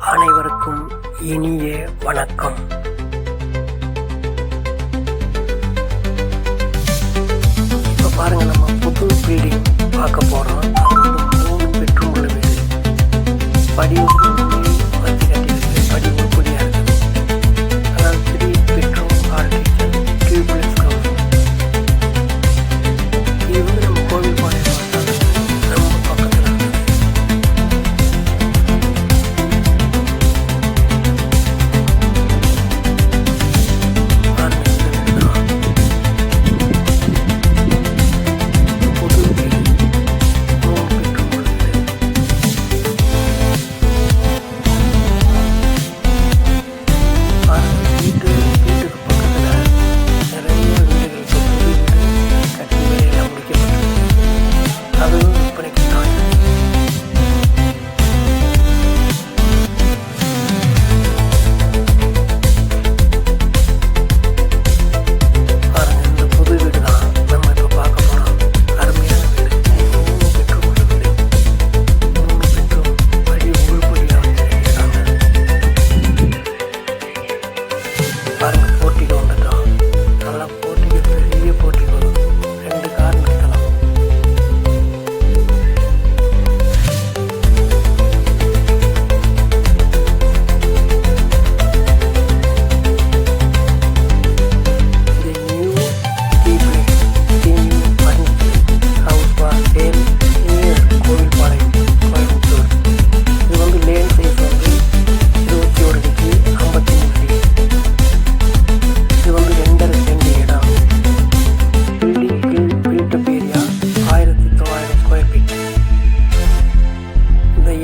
அனைவருக்கும் இனிய வணக்கம். இப்போ பாருங்கள் நம்ம புது ப்ரீடிங் பார்க்க போகிறோம்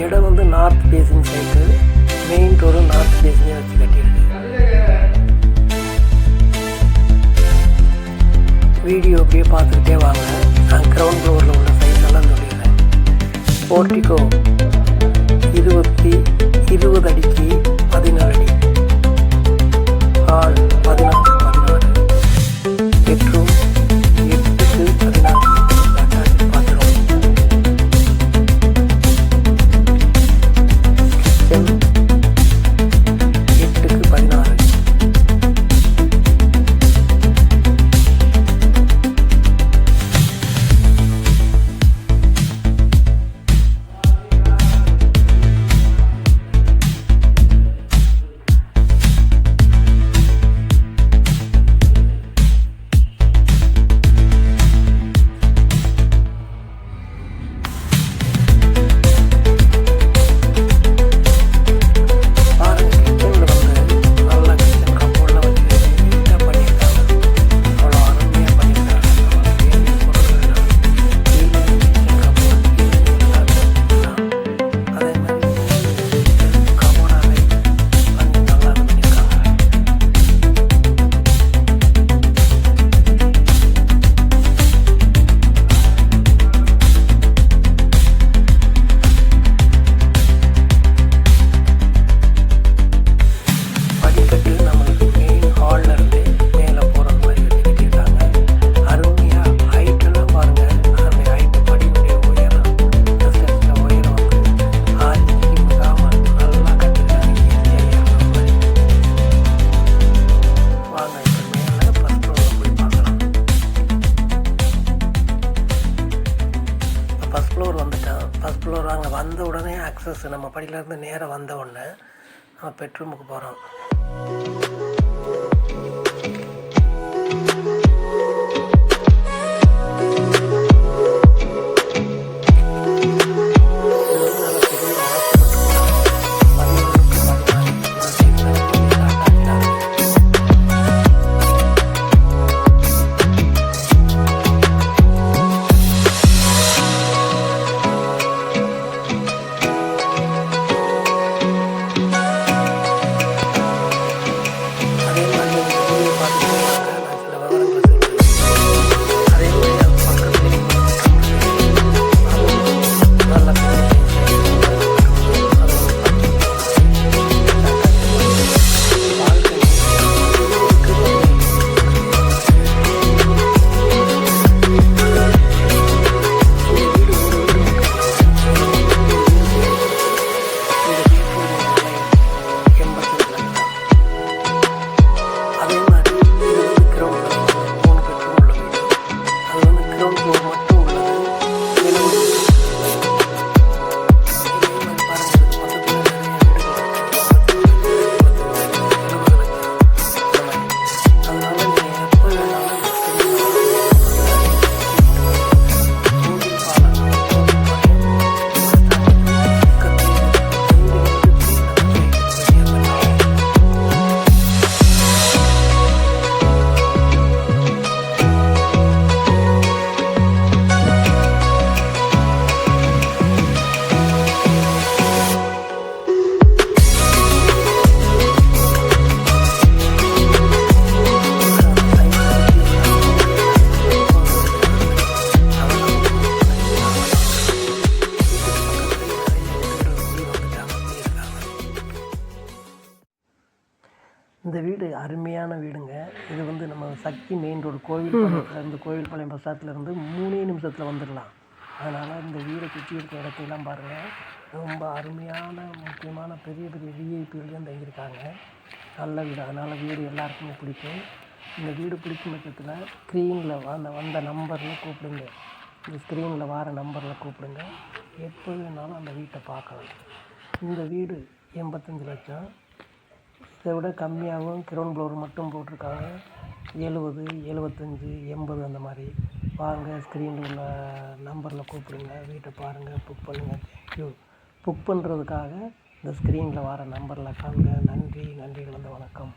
இடம் வந்து நார்த் பேசிங் சைடு மெயின் ரோடும் நார்த் பேசிங்கே வச்சு கட்டியிருக்கு. வீடியோ அப்படியே பார்த்துக்கிட்டே வாங்க. நான் கிரவுண்ட் ஃப்ளோரில் உள்ள சைஸெல்லாம் சொல்லிடுறேன். போர்டிகோ இருபத்தி இருபது அடிக்கு பதினாலு அடி. ஆள் பதினாறு. ஃபஸ்ட் ஃப்ளோர் வந்துட்டோம் ஃபஸ்ட் ஃப்ளோர் அங்கே வந்த உடனே ஆக்சஸ் நம்ம படியிலேருந்து நேராக வந்த உடனே நம்ம பெட்ரூமுக்கு போகிறோம் அருமையான வீடுங்க. இது வந்து நம்ம சக்தி மெயின் ரோடு கோவில் அந்த கோவில் பாளையம் பஸ் ஸ்டாப்லேருந்து மூணே நிமிஷத்தில் வந்துடலாம் அதனால் இந்த வீடை சுற்றி இருக்கிற இடத்தையெல்லாம் பாருங்கள் ரொம்ப அருமையான முக்கியமான பெரிய பெரிய விஐபிகள் தங்கியிருக்காங்க நல்ல வீடு. அதனால் வீடு எல்லாருக்குமே பிடிக்கும். இந்த வீடு பிடிக்கும் பட்சத்தில் ஸ்க்ரீனில் வந்த வந்த நம்பரில் கூப்பிடுங்க. இந்த ஸ்க்ரீனில் வர நம்பரில் கூப்பிடுங்க. எப்போ வேணாலும் அந்த வீட்டை பார்க்கலாம். இந்த வீடு எண்பத்தஞ்சு லட்சம். இதை விட கம்மியாகவும் கிரவுண்ட் ஃப்ளோர் மட்டும் போட்டிருக்காங்க. எழுபது எழுபத்தஞ்சி எண்பது அந்த மாதிரி. வாங்க ஸ்க்ரீனில் உள்ள நம்பரில் கூப்பிடுங்க. வீட்டை பாருங்கள் புக் பண்ணுங்கள் தேங்க்யூ புக் பண்ணுறதுக்காக இந்த ஸ்க்ரீனில் வர நம்பரில் காண்க. நன்றி நன்றி கலந்த வணக்கம்.